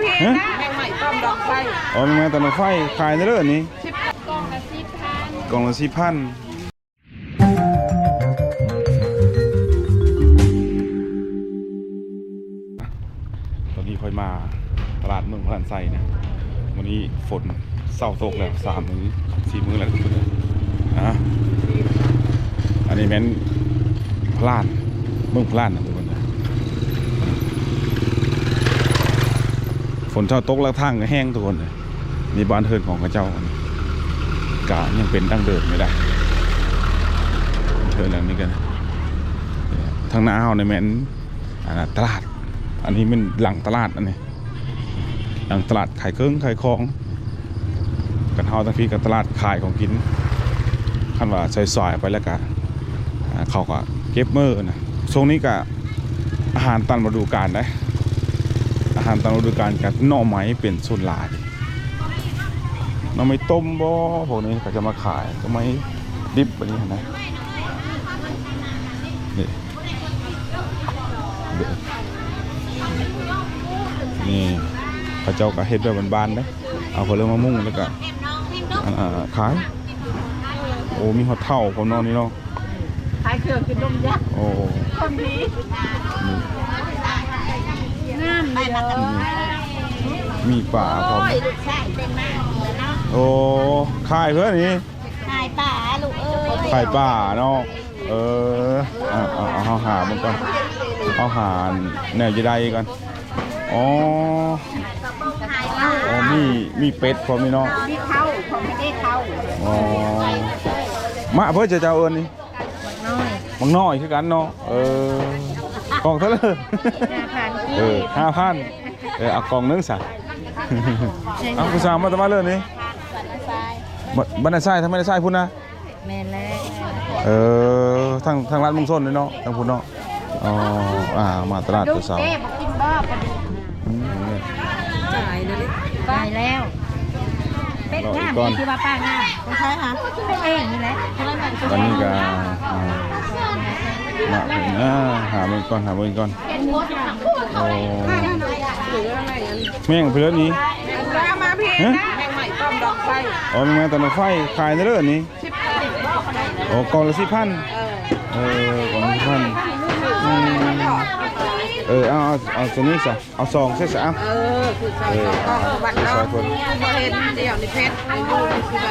พี่ฮะแมงใหม่ต้มดอกไฟอ๋อมีมาแต่ละไฟขายในเรื่องนี้ชิบกล่องละสิบพันกล่องละสี่พันตอนนี้ค่อยมาตลาดเมืองพลันไซนะวันนี้ฝนเศร้าตกแล้วสามมือสี่มือแล้วทุกคนเลยอะอันนี้แม่นพลานเมืองพลานนะทุกคนนะ ฝนเช้าตกแล้วทางก็แห้งทุกคนเลยนี่บ้านเทินของข้าเจ้ากายังเป็นดั้งเดิมไม่ได้เธอหลังนี้กันทางหน้าเฮาในแม่นนตลาด อันนี้มันหลังตลาดอันนี้หลังตลาดขายเครื่องขายของกันเฮาทั้งพี่กับตลาดขายของกินคันว่าซอยๆไปแล้วก็อ่าเขาก็เก็บมือนะช่วงนี้ก็อาหารตามฤดูกาลได้ หารตามฤดูกาลกับหน่อไม้เป็นส่วนหลายน้ำไม่ต้มบ่พวกนี้ก็จะมาขายก็ไม่ดิบแบบนี้นะนี่เด้อนี่พระเจ้าก็เฮ็ดแบบบานๆนะเอาผลมะม่วงแล้วก็อ่าขาย โอ้มีหอดเท่าผมนอนนี่เนาะขายเครื่องกินนมยักษ์โอ้คนนี้ นี่งามเลยเด้อมีป่าพร้อมลูกชายเป็นมากเลยเนาะโอ้ขายเพื่อนนี่นายป่าลูกเอ้ยไข่ป่าเนาะ เออเอาเอาเอาเอาหามันก่อน เอาหาแนวจะได้ก่อน อ๋ออ๋อ มี มีเป็ดพร้อมนี่เนาะมีเข้าของไม่ได้เข้าอ๋อ มาเพื่อจะเจ้าเอิญนี่น้อยมังน้อยคือกันเนาะ เออกล่องเท่าไหร่ห้าพัน เออห้าพันเออเอากล่องนึงสักเอาคุณสามมาตะมาเรื่องนี้บัตรทรายบบันไดทรายทำไมได้ทรายพุ่นนะแม่นแล้วเออทางทางร้านมุงส้นเลยเนาะทางพุ่นเนาะอ๋ออ่ามาตลาดลูตักวเสาเต้บอกกินบ้าปะดิอืมเนี่ยจ่ายเลยได้แล้วเป็ดงามรออีกก่อนนี่คือว่าป้างามคนไทยฮะเป็นเองนี่แหละวันนี้ก็ อ่ามาถึงอ่าหาเงินก่อนหาเงินก่อนโอ้หรืออะไรอันแม่งไปแล้วนี้แล้วมาพี่ฮะแมงใหม่ต้มดอกไฟอ๋อมีมาแต่ละไฟขายในเรื่องนี้ชิบพันโอ้กล่องละสี่พันเออเออกล่องละสี่พันอืมเออเอาเอาเอาตัวนี้สิเอาซองเส้นสามเออคือซอยกล้องสวัสดิ์เนาะซอยคนบ่เห็นเดี๋ยวนี่เพชรไอ้ลูกคือใด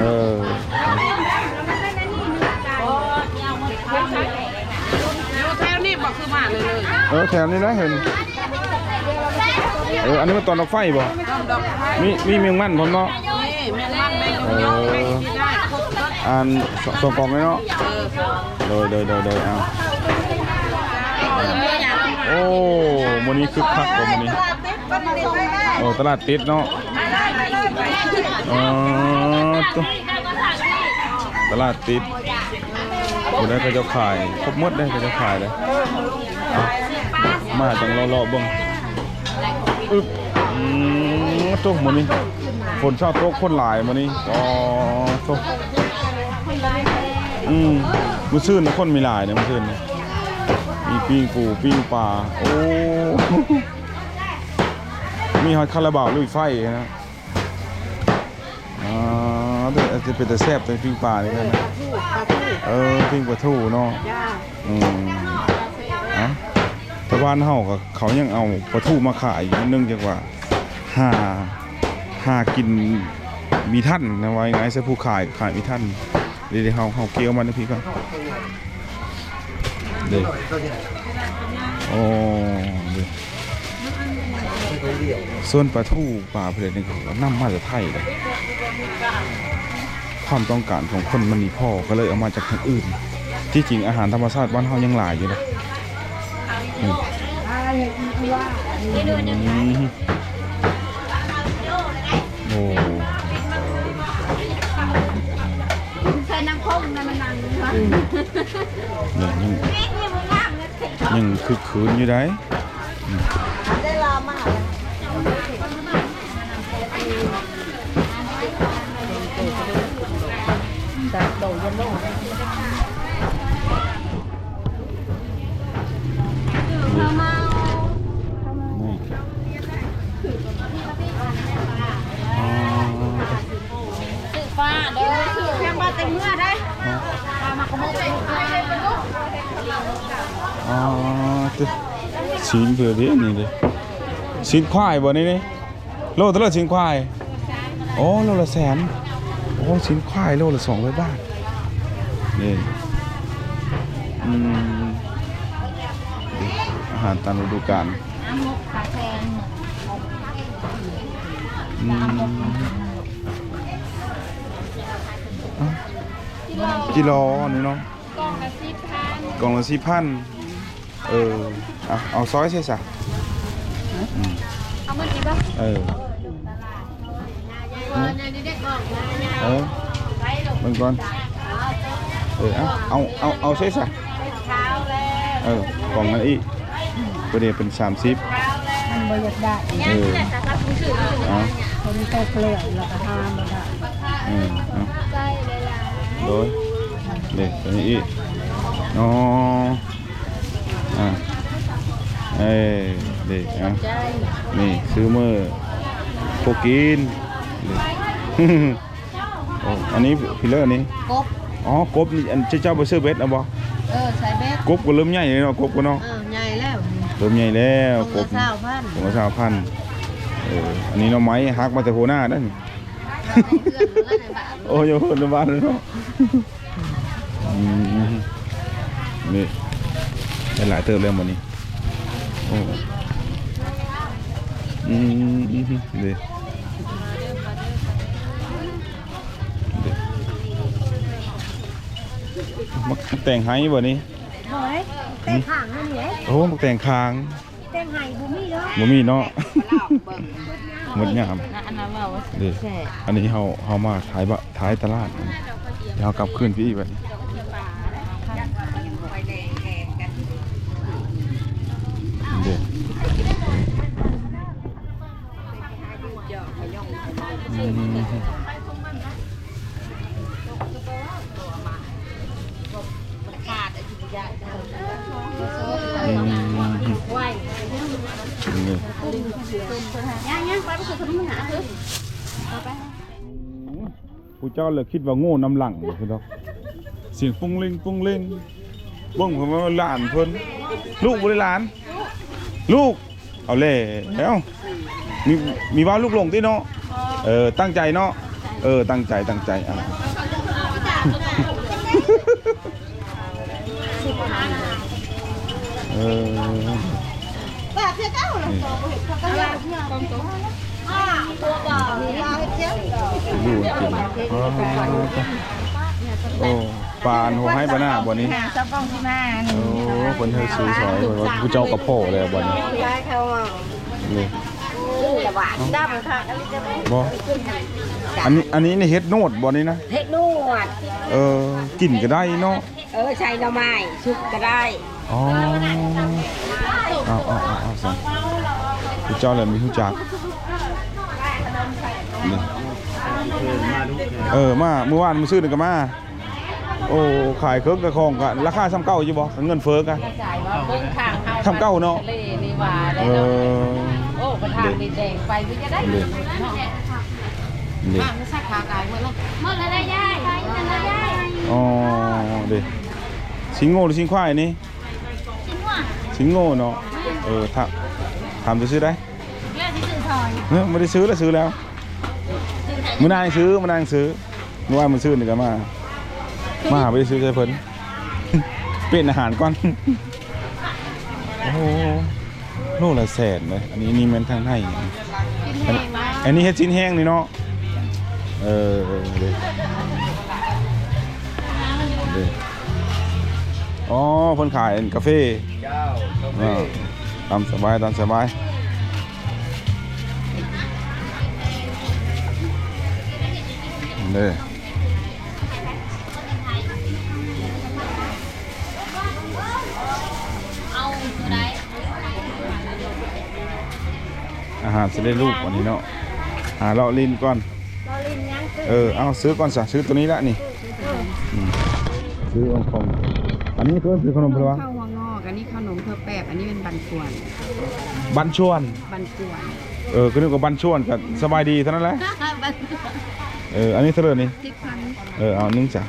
เออ อยู่แถวนี้บอกคือมา เลยเลยเออแถวนี้นะเห็น เอออันนี้มันตอนดอกไฟบ่ต้มดอกไฟมีมีเมียงมันผมเนาะนี่แมงมันแมงยงแมงที่ได้ครบรสอันสสองกล่องเลยเนาะเออโดยโดยโดยโดยเอาโอ้มันนี้คึกคักกว่ามันนี้โอ้ตลาดติดเนาะอ๋อตุ๊ตลาดติดอยู่ได้ก็จะขายครบหมดได้ก็จะขายเลยเอา มาจังรอๆเบิ่งอึ๊บอืมตุ๊มันนี้ฝนชอบตกคนหลายมันนี้อ๋อตุ๊อืมมือซื่นนะคนมีหลายเนี่ยมือซื่นเนี่ยมีปิ้งปูปิ้งปลาโอ้มีฮอตคาราบาวลุยไฟนะอ่าเดี๋ยวจะเป็นแต่แซ่บแต่ปิ้งปลานี่กันนะเออปิ้งปลาทูเนาะอืมอะแต่ บ้านเฮาก็เขายังเอาปลาทูมาขายอยู่เนื่องจากว่าหาหากินมีท่านนะไว้ไงใส่ผู้ขายขายมีท่านเดี๋ยวเฮาเฮาเกี่ยวมันนะพี่ก่อนเดี๋ยวโอ้เดี๋ยวส่วนปลาทูปลาเพลินนี่ก็นำมาจากไทยเลยความต้องการของคนมันมีพ่อก็เลยเอามาจากทางอื่น ที่จริงอาหารธรรมชาติบ้านเฮายังหลายอยู่นะ โอ้ใส่นางคงนั่นมันนางเนี่ยยังยังคือคืนอยู่ได้ได้ลามาจากโดยันโลนี่ เต็มเมื่อได้มากระโมกอ๋อชิ้นเพื่อเดียวนี่เลยชิ้นควายบ่นี่นี่โลเท่าไหร่ชิ้นควายโอ้โลละแสนโอ้ชิ้นควายโลละสองร้อยบาทนี่อืมอาหารตามฤดูกาล กิโลนี่เนาะกล่องละสิบพันกล่องละสี่พันเออเอาเอาซอยใช่สะอืมเอามากี่บ้างเออเออเนี่ยเด็กบอกนะเนี่ยเออเบิ่งก่อนเออเอาเอาเอาเอาใช่สะเช้าแล้วเออกล่องนั้นอีกประเดี๋ยวเป็นสามสิบมันบริยได้เออแต่ถ้าคุณถือเอาคนโตเกลียวแล้วก็ห้ามไม่ได้เออเอาใจเลยล่ะโดย เด็กตัวนี้อีกอ๋ออะเอ้เด็กอะนี่ซื้อมือพวกกินโอ้อันนี้พิเลอร์นี่กบอ๋อกบนี่อันเจ้าไปซื้อเบ็ดนะบ่เออใส่เบ็ดกบก็เริ่มใหญ่เลยเนาะกบก็เนาะเออใหญ่แล้วเริ่มใหญ่แล้วกบเศร้าพันผมาชาวพันเอออันนี้เนาะไม้ฮักมาแต่โหน้านั่นโอ้ยโหนบ้านเลยเนาะ นี่ได้หลายเติมเรื่องวันนี้โอ้อืมอืมเดี๋ยวเดี๋ยวมักแต่งไห้บ่นี้เฮ้ยเต้นห่างนั่นนี่โอ้มักแต่งคางเต้นไห้บุมี่เนาะบ่มีเนาะหมดยามอันนั้นว่าว่าเด้อันนี้เฮาเฮามาท้ายบะท้ายตลาดเดี๋ยวเฮากลับคืนพี่อีกบัดนี้เด้อืม ขาดอะไรอย่างเงี้ย อืม ไหว นี่ ย่างย่างไปไปคือคนหาคือ ผู้เจ้าเลยคิดว่าโง่น้ำหลังบ่คือดอกเสียงปุ้งเล่งปุ้งเล่งเบิ่งผมว่าหลานเพิ่นลูกบ่ได้หลาน ลูก เอาแล้แล้วมีมีว่าลูกหลงติเนาะ เออตั้งใจเนาะเออตั้งใจตั้งใจอะเออแบบเจ้าเก้าเลยก็ยากเนี่อ่าตัวบาวนี่เราเจ้าอยู่จริงอ๋อโอ้ปานหัวให้บานาบ่นี้าซับกองที่มาโอ้คนเธอซื้อซอยบ่ว่าผู้เจ้ากับพ่อเลยบ่นี้ยายเขาอะนี่ จะหวานดำค่ะอันนี้จะไม่บ่อันนี้อันนี้นี่เฮ็ดโนดบ่นี้นะเทนวด เออกินก็ได้เนาะเออใช้หน่อไม้ชุบก็ได้อ๋อเอาเอาเอาเอาสั่งผู้เจ้าเลยมีฮู้จักนี่เออมาเมื่อวานมาซื้อนี่ก็มา โอ้ขายเครื่องกระคองกันราคาซ้ำเก่าอยู่บ่เงินเฟ้อกันจ่ายว่าเบิ้งข้างเฮาทำเก้าเนาะ ทะเลนี่ว่าได้เอเนาะ อ โอ้ประธานดีแดงไปพี่จะได้เด็ดเนาะเด็ดบ้านไม่ใช่ขากายเมื่อแล้วเมื่อไรได้ย่ายไปนั่นได้ย่ายอ๋อเด็ดสิงโง่หรือสิงควายนี่ชิ้นว่าสิงโง่เนาะเออถ้าถามจะซื้อได้เรื่องที่สื่อซอยเฮ้ยไม่ได้ซื้อแล้วซื้อแล้วมื่อนางซื้อมื่อนางซื้อเมื่อวานมันซื้อนี่ก็มามาหาไปซื้อใช่เพิ่นเป็นอาหารก่อนโอ้โห โลละแสนเลยอันนี้นี่แมันทางไทยกินแห้งมาอันนี้เฮ็ดชิ้นแห้งนี่เนาะเออเออเด้เด้อ๋อเพิ่นขายกาแฟเจ้ากาแฟตามสบายตามสบายเด้ อาหารจะได้ลูกวันนี้เนาะหาเลาะลิ้นก่อน เราลินยังคือเออ เอาซื้อก่อนสะซื้อตัวนี้ละนี่อืมซื้อเอาของอันนี้คือซื้อขนมเพลวะข้าวหัวงอกอันนี้ขนมเพื่อแปบอันนี้เป็นบันส่วนบันชวน บันส่วนเออก็นึกว่าบันชวนกับสบายดีเท่านั้นแหละ บันเออ อันนี้เท่าไหร่นี่สิบพันเออ เอานึ่งจ้ะ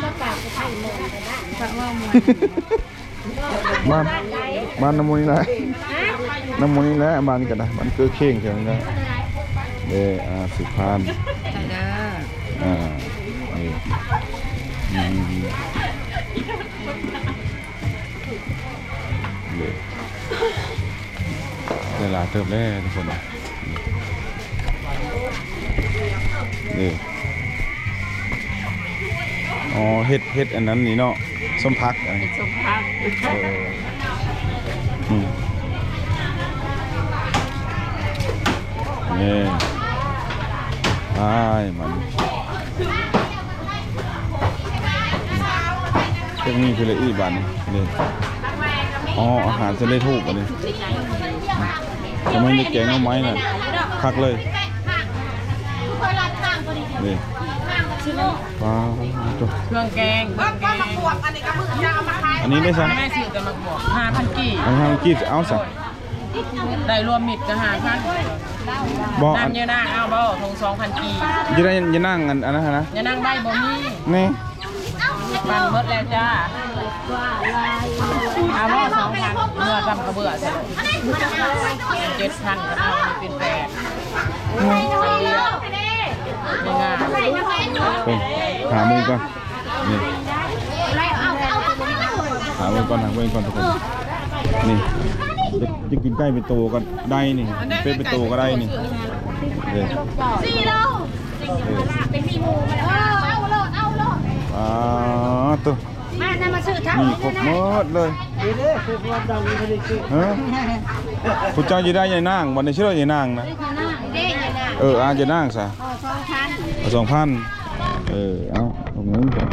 พระว่ามวย บ้านบ้านน้ำมันนี่แหละน้ำมันนี่แหละบ้านนี้ก็ได้บ้านเกลือเข่งเท่านั้นแหละเด้ออ่าสิบพันใช่เด้ออ่านี่เดเวลาเติมแล้วทุกคนนะนี่อ๋อเฮ็ดเฮ็ดอันนั้นนี่เนาะ ส้มพักอันนี้สมพักเอออืมนี่ไอ้มันพวกนี้คือละอีบันนี่อ๋ออาหารจะได้ถูกอันนี้จะไม่มีแกงเอาไม้น่ะคักเลยนี่ ว้าวตัวเครื่องแกงเครื่องแกงอันนี้ได้ใช่แม่ซื้อกันมาบอกห้าพันกี่อันทางกีดเอาซะได้รวมมิดก็ห้าพันบอกอันน้ำเยอะหน้าเอาบ่ทงสองพันกี่อยังได้อยังนั่งอันอันนั้นนะอย่านั่งได้บ่มีนี่ปันเบิดแล้วจ้าเอาบ่สองพันเมื่อจำกระเบื่อใช่ไหมเจ็ดพันก็เอาเป็นแปด เดียวยังไงเพิ่งหามือก่อนนี่หามือก่อนหามือก่อนทุกคนนี่จะจะกินใกล้เป็นตัวก็ได้นี่ เป็นเป็นตัวก็ได้นี่เออสี่โลเป็นมีหมูมาแล้วเอาโลดเอาโลดอ่าตัวมานำมาซื้อทั้งนี่ครบหมดเลยฮะผู้เจ้าจะได้ยายนางวันนี้ชื่อยายนางนะเด้ยังไงเอออาจะนางซะอ๋อ สองพันเอาสองพันเออ เอาตรงนี้ก่อน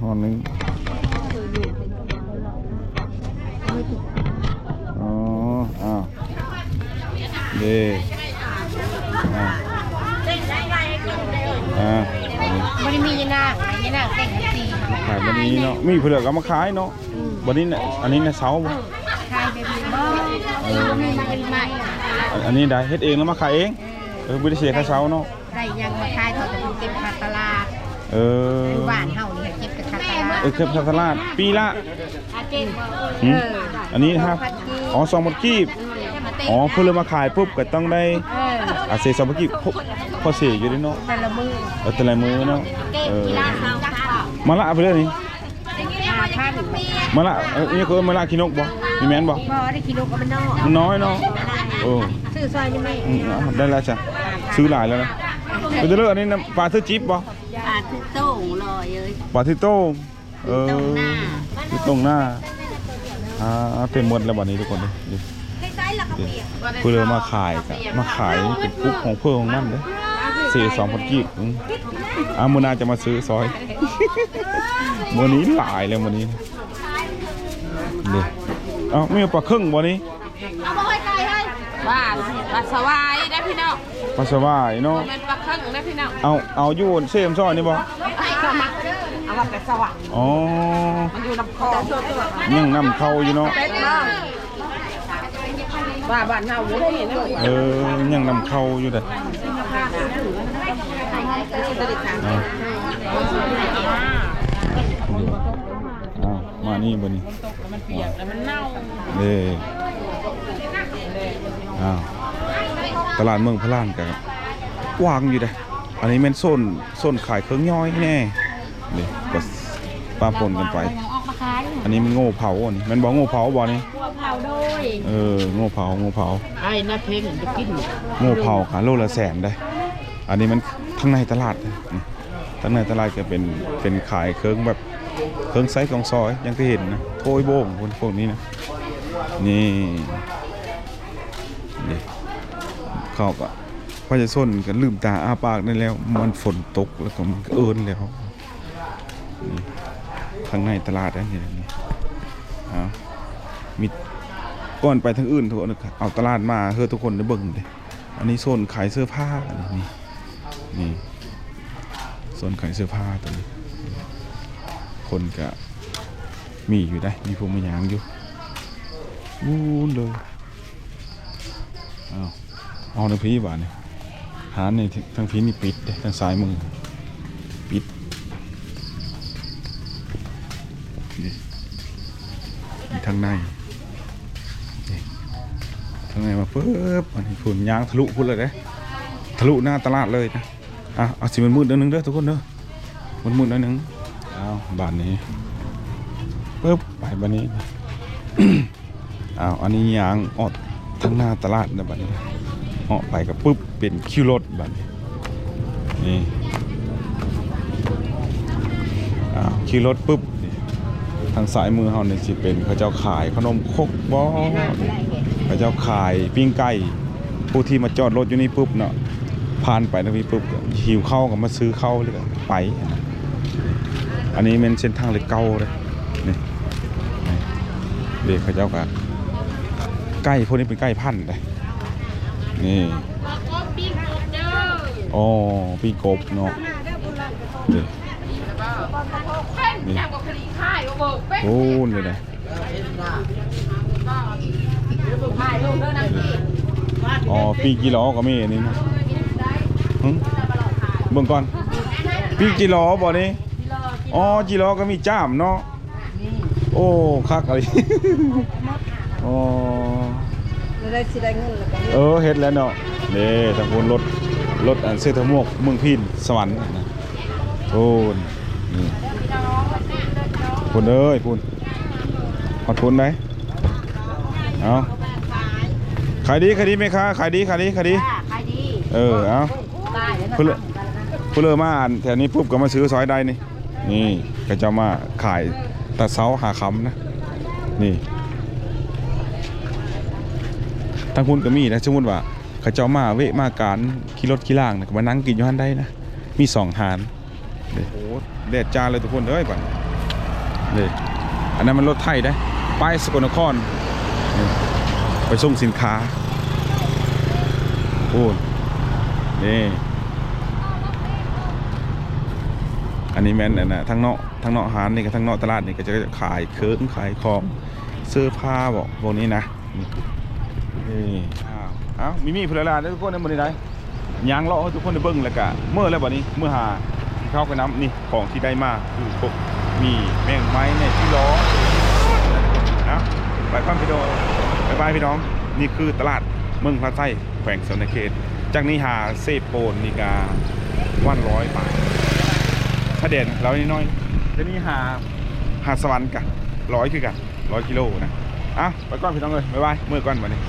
ห่อหนึงอ๋ออ้าวเด้อ่าอ่าอันนี้มันมียีนางยีนางเต็งสีขายวันนี้เนาะ มีเผือกเอามาขายเนาะวันนี้เนี่ยอันนี้เนี่ยเสาบ่ขายเป็นบ่มีเป็นใหม่อันอันนี้ได้เฮ็ดเองแล้วมาขายเองเออบ่ได้เสียค่าเสาเนาะ ได้ยังมาขายเขาจะเก็บขาตลาดเอออยู่บ้านเฮานี่เก็บแต่ขาตลาดเออเก็บค่าตลาดปีละอาเจนหืมอันนี้ครับอ๋อสองหมดกีบอ๋อเพิ่นเลยมาขายปุ๊บก็ต้องได้เอออาเซสองหมดกีบพอพอเสียอยู่เด้เนาะแต่ละมือเออแต่ละมื้อเนาะเก็บเออกีฬาเฮาค่ะมาละเอาไปเลยนี่ห้าพันมาละเอ้ยนี่คือมาละขี้นกบ่มีแม่นบ่บ่ได้กิโลก็มันนอกมันน้อยเนาะโอ้ซื้อซอยนี่ไหมอืมเอาได้แล้วจ้ะซื้อหลายแล้วนะ ไปเด้ออันนี้นะปลาเทอจิ๊บบ่อาทุกโต้งลอยเอ้ยปลาที่โต้งเออตรงหน้าที่ตรงหน้าอ่าเต็มหมดแล้วบัดนี้ทุกคนเลยดิคล้ายๆละกระเปียกเพื่อมาขายกะมาขายเป็นกุ๊กของเพื่อนของนั่นเลยสี่สองพันกีบอืมอ่ามูนาจะมาซื้อซอยมือนี้หลายเลยมือนี้นี่เอ้าไม่เอาปลาครึ่งวันนี้ เอาบ่ให้ไกลให้ บ้า ปลาสวายได้พี่น้องปลาสวายเนาะเป็นปลาเครื่องได้พี่น้องเอาเอาอยู่บนเซมซอยนี่บ่เอามาเอามาแต่สวายอ๋อมันอยู่ลำคอยังนำเข้าอยู่เนาะเป็ดบ้างบ้าบ้านเฮาอยู่ที่นี่เออยังนำเข้าอยู่แต่เอาเอามานี่บ่นี่มันเปียกแล้วมันเน่าเด้อ้าว ตลาดเมืองพระลานกันวางอยู่เด้ออันนี้แม่นโซนโซนขายเครื่องย่อยแน่นี่ก็ปาปนกันไปยังออกมาขายอันนี้มันโง่เผาอันนี้แมันบอกโง่เผาบ่นี่ตัวเผาโดยเออโง่เผาโง่เผาไอ้น่าเพ่งจะกินโง่เผาค่ะโลละแสนได้ อันนี้มันข้างในตลาดนะนี่ข้างในตลาดก็เป็นเป็นขายเครื่องแบบเครื่องไซส์ของซอยอยังที่เห็นนะโทยโบงพวกพวกนี้นะนี่นี่ เข้าก็พอจะส้นกันลืมตาอ้าปากได้แล้ว มันฝนตกแล้วก็มันเอินแล้วข้างในตลาดนะนี่นี่เอามีก่อนไปทางอื่นทุกคนเอาตลาดมาเพื่อทุกคนได้เบิ่งเลยอันนี้โซนขายเสื้อผ้านี่นี่โซนขายเสื้อผ้าตัวนี้ คนก็มีอยู่ได้มีพวกมันยางอยู่นู่นเลยอ้าว เอาในพี่บ้านนี่หาในทางพีนี่ปิดเด้ทางซ้ายมือปิดนี่ทางในทางในมาปึ๊บอันนี้ฝุ่นยางทะลุพุ่นเลยเด้ทะลุหน้าตลาดเลยนะอะเอาสิมันมืดนิดนึงเด้อทุกคนเด้อมันมืดนิดนึงเอาบานนี้ปึ๊บไปบานนี้อ้าวอันนี้ยางออกทางหน้าตลาดนะบัดนี้ ออกไปก็ปึ๊บเป็นคิวรถบัดนี้นี่คิวรถปึ๊บทางสายมือเฮาเนี่ยสิเป็นเขาเจ้าขายขนมคกบ่เขาเจ้าขายปิ้งไก่ผู้ที่มาจอดรถอยู่นี่ปุ๊บเนาะผ่านไปตรงนี้ปุ๊บหิวข้าวก็มาซื้อข้าวเลยก็ไป อันนี้เป็นเส้นทางเลยเก่าเลยนี่นี่เด็กเขาเจ้าก็ใกล้พวกนี้เป็นใกล้พันธุ์เลย นี่อ๋อปีกบเนาะนี่นี่โอ้นี่เลยอ๋อปีกิโลก็มีอันนี้นะหึเบิ่งก่อนปีกิโลบ่นี่อ๋อกิโลก็มีจ้ามเนาะโอ้คักอะไรอ๋อ ได้สิได้เงินแล้วก็เออเฮ็ดแล้วเนาะนี่ทางคนรถรถอันเซทมวกเมืองพินสวรรค์นะโอ้นนี่คุณเอ้ยคุณขอทุนไหมเอาขายดีขายดีไหมคะขายดีขายดีขายดีขายดีเออเอาได้แล้วเพื่อเพื่อมาอ่านแถวนี้ปุ๊บก็มาซื้อซอยใดนี่นี่ก็จะมาขายตะเสาหาคำนะนี่ ทางคุณก็มีนะสมมติว่าเขาเจ้ามาเวะมาการขี่รถขี่ล่างนะก็มานั่งกินอยู่หันได้นะมีสองหานโอ้โหแดดจ้าเลยทุกคนเอ้ยบัดเด้อันนั้นมันรถไทยได้ไปสกลนคร ไปส่งสินค้าโอ้นี่อันนี้แม่นอันน่ะทั้งเนาะทั้งเนาะหานนี่กับทั้งเนาะตลาดนี่ก็จะขายเครื่องขายของเสื้อผ้าบอกพวกนี้นะ นี่อ้าวเอ้ามีมีพลลาด้ทุกคนในบริได้ยางเลาะให้ทุกคนได้เบิ่งแล้วก็เมื่อแล้วบัดนี้เมื่อหาเข้าไปน้ำนี่ของที่ได้มาคือพวกมีแมงไม้เนี่ยที่ล้อนะไปฟังพี่โดบายบายพี่น้องนี่คือตลาดเมืองพระไส้แขวงสนเขตจากนี้หาเซโปนนี่กาวันร้อยบาทถ้าเด่นเรานี่น้อยจะนี่หาหาสวรรค์กันร้อยคือกันร้อยกิโลนะอะไปก่อนพี่น้องเลยบายบายเมื่อก่อนวันนี้